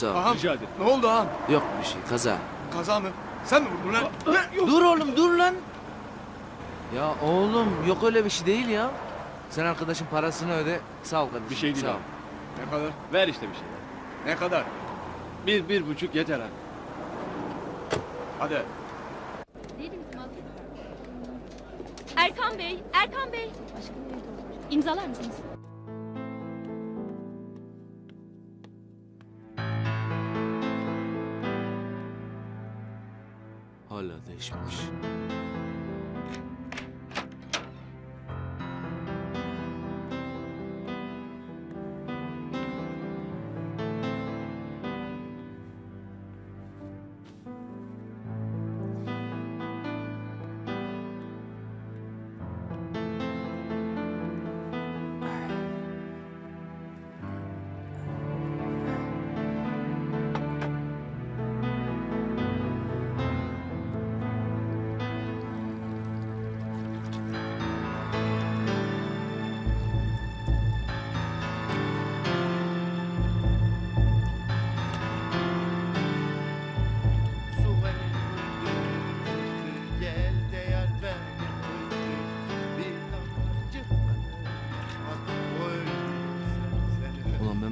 Sağ ol. Ağam Rica ederim. ne oldu ağam? Yok bir şey kaza. Kaza mı? Sen mi vurdun lan? Ne? Yok. Dur oğlum dur lan. Ya oğlum yok öyle bir şey değil ya. Sen arkadaşın parasını öde. Sağ ol kardeşim. Bir şey değil sağ ol. abi. Ne kadar? Ver işte bir şey. Ne kadar? Bir, bir buçuk yeter abi. Hadi. Erkan Bey, Erkan Bey. İmzalar mısınız? 是不是？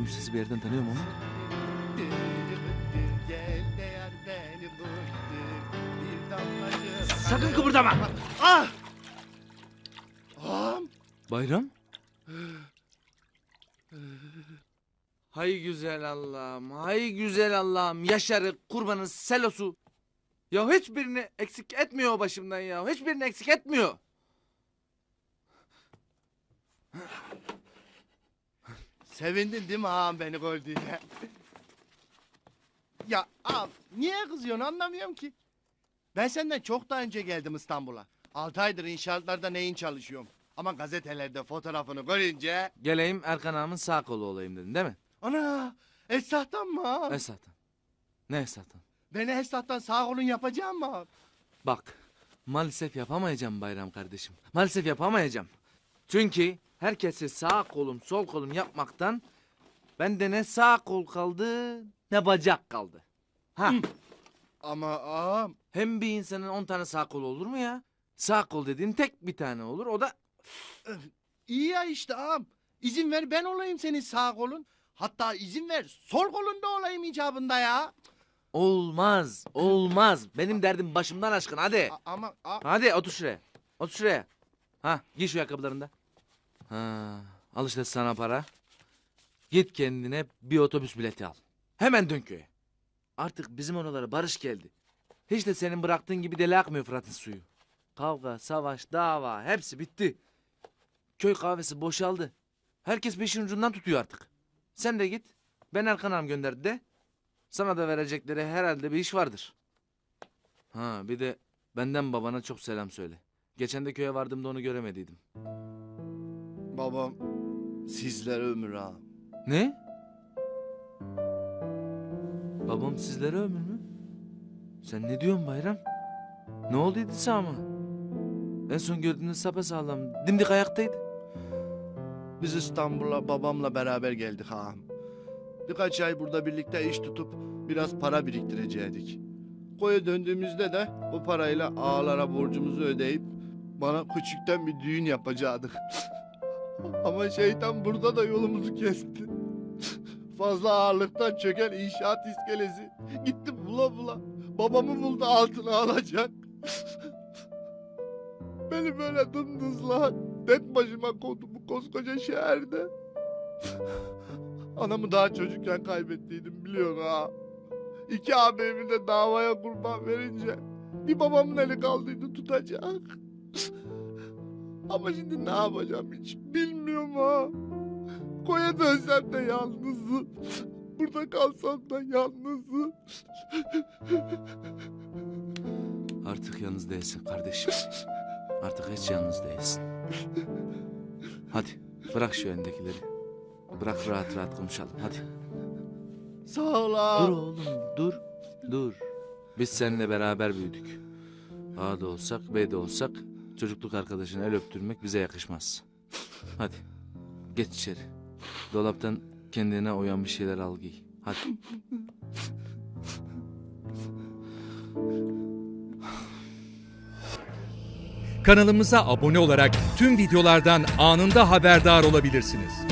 Bu sesi bir yerden tanıyorum ama. Sakın kıpırdama. Ah! Ağam! Bayram? Hay güzel Allah'ım, hay güzel Allah'ım. Yaşarı, kurbanı, selosu. Ya hiçbirini eksik etmiyor o başımdan ya. Hiçbirini eksik etmiyor. Sevindin değil mi ağam beni gördüğüne? ya ağam niye kızıyorsun anlamıyorum ki. Ben senden çok daha önce geldim İstanbul'a. Altı aydır inşaatlarda neyin çalışıyorum. Ama gazetelerde fotoğrafını görünce... Geleyim Erkan ağamın sağ kolu olayım dedin değil mi? Ana Esat'tan mı ağam? Esat'tan. Ne Esat'tan? Beni Esat'tan sağ olun yapacağım mı ağam? Bak, maalesef yapamayacağım Bayram kardeşim. Maalesef yapamayacağım. Çünkü herkesi sağ kolum, sol kolum yapmaktan bende ne sağ kol kaldı ne bacak kaldı. Ha, Ama ağam hem bir insanın on tane sağ kolu olur mu ya? Sağ kol dediğin tek bir tane olur. O da iyi ya işte ağam. İzin ver ben olayım senin sağ kolun. Hatta izin ver sol kolunda olayım icabında ya. olmaz, olmaz. Benim derdim başımdan aşkın. Hadi. A- ama a- Hadi otur şuraya. Otur şuraya. Ha, giy şu ayakkabılarını da. Ha, al işte sana para. Git kendine bir otobüs bileti al. Hemen dön köye. Artık bizim oralara barış geldi. Hiç de senin bıraktığın gibi deli akmıyor Fırat'ın suyu. Kavga, savaş, dava hepsi bitti. Köy kahvesi boşaldı. Herkes işin ucundan tutuyor artık. Sen de git. Ben Erkan ağam gönderdi de. Sana da verecekleri herhalde bir iş vardır. Ha bir de benden babana çok selam söyle. Geçen de köye vardığımda onu göremediydim. Babam sizlere ömür ağam. Ne? Babam sizlere ömür mü? Sen ne diyorsun Bayram? Ne olduydu ama? En son gördüğünde sapasağlam, dimdik ayaktaydı. Biz İstanbul'a babamla beraber geldik ağam. Birkaç ay burada birlikte iş tutup biraz para biriktirecektik. Koya döndüğümüzde de bu parayla ağalara borcumuzu ödeyip bana küçükten bir düğün yapacaktık. Ama şeytan burada da yolumuzu kesti. Fazla ağırlıktan çöken inşaat iskelesi. Gitti bula bula. Babamı buldu altına alacak. Beni böyle dımdızla tek başıma koydu bu koskoca şehirde. Anamı daha çocukken kaybettiydim biliyorsun ha. İki abimi de davaya kurban verince bir babamın eli kaldıydı tutacak. Ama şimdi ne yapacağım hiç bilmiyorum ha. Koya dönsem de yalnızım. Burada kalsam da yalnızım. Artık yalnız değilsin kardeşim. Artık hiç yalnız değilsin. Hadi bırak şu elindekileri. Bırak rahat rahat konuşalım hadi. Sağ ol ha. Dur oğlum dur. Dur. Biz seninle beraber büyüdük. A da olsak B de olsak çocukluk arkadaşına el öptürmek bize yakışmaz. Hadi geç içeri. Dolaptan kendine uyan bir şeyler al giy. Hadi. Kanalımıza abone olarak tüm videolardan anında haberdar olabilirsiniz.